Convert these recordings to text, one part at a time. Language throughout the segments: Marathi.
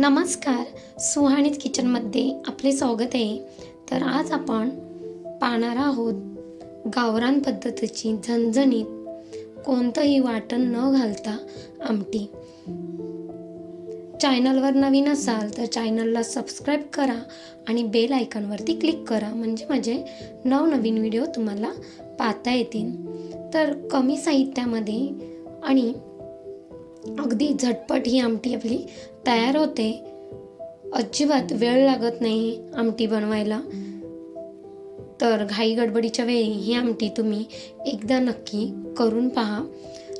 नमस्कार. सुहाणीत किचनमध्ये आपले स्वागत आहे. तर आज आपण पाहणार आहोत गावरान पद्धतीची झणझणीत कोणतंही वाटण न घालता आमटी. चॅनलवर नवीन असाल तर चॅनलला सबस्क्राईब करा आणि बेल आयकॉनवरती क्लिक करा. म्हणजे माझे नवनवीन व्हिडिओ तुम्हाला पाहता येतील. तर कमी साहित्यामध्ये आणि अगदी झटपट ही आमटी आपली तयार होते. अजिबात वेळ लागत नाही आमटी बनवायला. तर घाई गडबडीच्या वेळी ही आमटी तुम्ही एकदा नक्की करून पहा.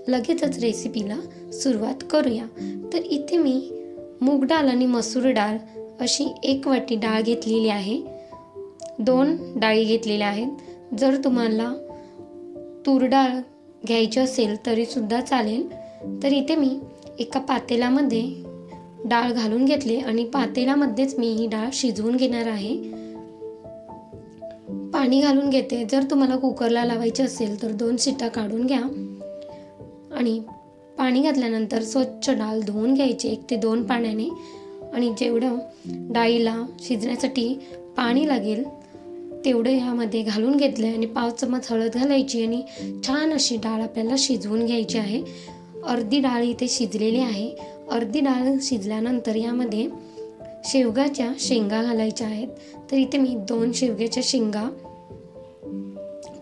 लगेचच रेसिपीला सुरुवात करूया. तर इथे मी मूग डाळ आणि मसूर डाळ अशी एक वाटी डाळ घेतलेली आहे. दोन डाळी घेतलेल्या आहेत. जर तुम्हाला तूर डाळ घ्यायची असेल तरीसुद्धा चालेल. तर इथे मी एका पातेल्यामध्ये डाळ घालून घेतले आणि पातेल्यामध्येच मी ही डाळ शिजवून घेणार आहे. पाणी घालून घेते. जर तुम्हाला कुकरला लावायची असेल तर दोन शिटा काढून घ्या. आणि पाणी घातल्यानंतर स्वच्छ डाळ धुवून घ्यायची एक ते दोन पाण्याने. आणि जेवढं डाळीला शिजण्यासाठी पाणी लागेल तेवढं ह्यामध्ये घालून घेतलं आणि पाव चमच हळद घालायची आणि छान अशी डाळ आपल्याला शिजवून घ्यायची आहे. अर्धी डाळ इथे शिजलेली आहे. अर्धी डाळ शिजल्यानंतर यामध्ये शेवगाच्या शेंगा घालायच्या आहेत. तर इथे मी दोन शेवग्याच्या शेंगा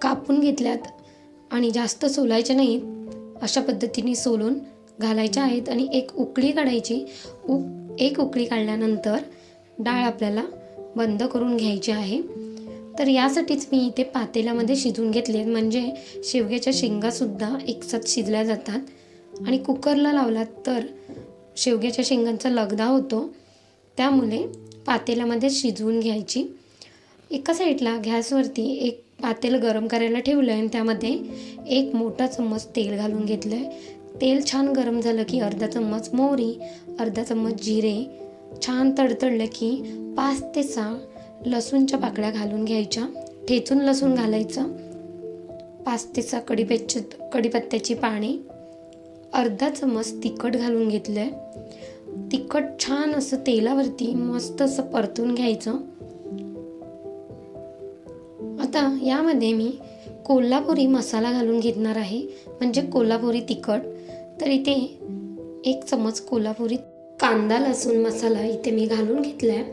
कापून घेतल्यात आणि जास्त सोलायच्या नाहीत. अशा पद्धतीने सोलून घालायच्या आहेत आणि एक उकळी काढायची. उक एक उकळी काढल्यानंतर डाळ आपल्याला बंद करून घ्यायची आहे. तर यासाठीच मी इथे पातेल्यामध्ये शिजून घेतले म्हणजे शेवग्याच्या शेंगासुद्धा एकसाथ शिजल्या जातात. आणि कुकरला लावलात तर शेवग्याच्या शेंगांचा लगदा होतो. त्यामुळे पातेल्यामध्ये शिजवून घ्यायची. एका साईडला गॅसवरती एक पातेल गरम करायला ठेवलं आहे आणि त्यामध्ये एक मोठा चम्मच तेल घालून घेतलं आहे तेल छान गरम झालं की अर्धा चम्मच मोहरी अर्धा चम्मच जिरे छान तडतडलं की पाच ते सहा लसूणच्या पाकळ्या घालून घ्यायच्या. ठेचून लसूण घालायचं. पाच ते सहा कडीपत्त्या कडीपत्त्याची पाने अर्धा चमच तिखट घालून घेतलं आहे तिखट छान असं तेलावरती मस्त असं परतून घ्यायचं. आता यामध्ये मी कोल्हापुरी मसाला घालून घेणार आहे. म्हणजे कोल्हापुरी तिखट. तर इथे एक चमच कोल्हापुरी कांदा लसूण मसाला इथे मी घालून घेतला आहे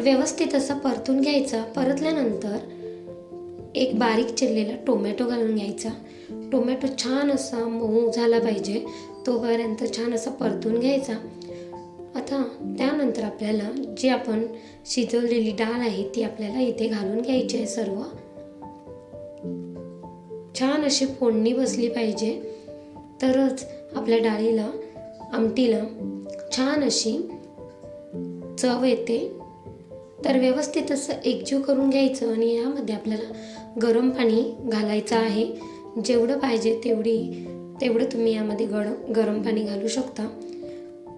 व्यवस्थित असं परतून घ्यायचा. परतल्यानंतर एक बारीक चिरलेला टोमॅटो घालून घ्यायचा. टोमॅटो छान असा मऊ झाला पाहिजे. तोपर्यंत छान असा परतून घ्यायचा. आता त्यानंतर आपल्याला जी आपण शिजवलेली डाळ आहे ती आपल्याला इथे घालून घ्यायची आहे सर्व. छान अशी फोडणी बसली पाहिजे. तरच आपल्या डाळीला आमटीला छान अशी चव येते. तर व्यवस्थित असं एकजीव करून घ्यायचं आणि यामध्ये आपल्याला गरम पाणी घालायचं आहे. जेवढं पाहिजे तेवढी तेवढं तुम्ही यामध्ये गरम गरम पाणी घालू शकता.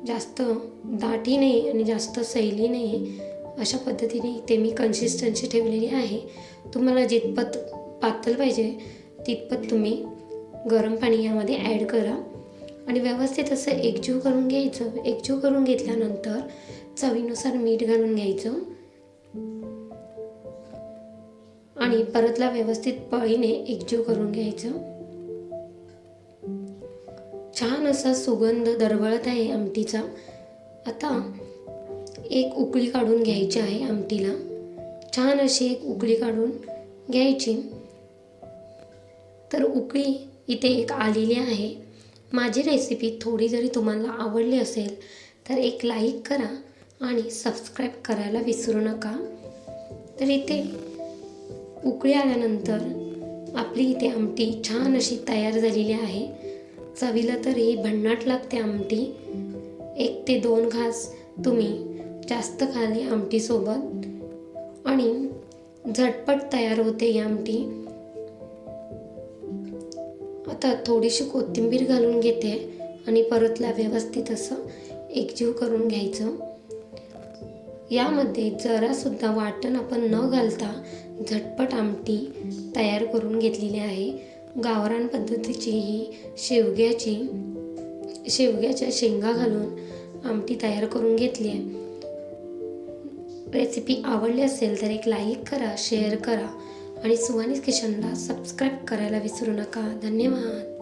जास्त दाटी नाही आणि जास्त सैली नाही. अशा पद्धतीने ते मी कन्सिस्टन्सी ठेवलेली आहे. तुम्हाला जितपत पातळ पाहिजे तितपत तुम्ही गरम पाणी यामध्ये ॲड करा. आणि व्यवस्थित असं एकजीव करून घ्यायचं. एकजीव करून घेतल्यानंतर चवीनुसार मीठ घालून घ्यायचं. आणि परतला व्यवस्थित पळीने एकजीव करून घ्यायचं. छान असा सुगंध दरवळत आहे आमटीचा. आता एक उकळी काढून घ्यायची आहे आमटीला. छान अशी एक उकळी काढून घ्यायची. तर उकळी इथे एक आलेली आहे. माझी रेसिपी थोडी जरी तुम्हाला आवडली असेल तर एक लाईक करा आणि सबस्क्राईब करायला विसरू नका. तर इथे उकळी आल्यानंतर आपली इथे आमटी छान अशी तयार झालेली आहे. चवीला तर ही भन्नाट लागते आमटी. एक ते दोन घास तुम्ही जास्त खाली आमटीसोबत आणि झटपट तयार होते ही आमटी. आता थोडीशी कोथिंबीर घालून घेते आणि परतला व्यवस्थित असं एकजीव करून घ्यायचं. यामध्ये जरासुद्धा वाटण आपण न घालता झटपट आमटी तयार करून घेतलेली आहे. गावरान पद्धतीची ही शेवग्याची शेवग्याच्या शेंगा घालून आमटी तयार करून घेतली आहे. रेसिपी आवडली असेल तर एक लाईक करा शेअर करा आणि सुहानीस किचनला सबस्क्राईब करायला विसरू नका. धन्यवाद.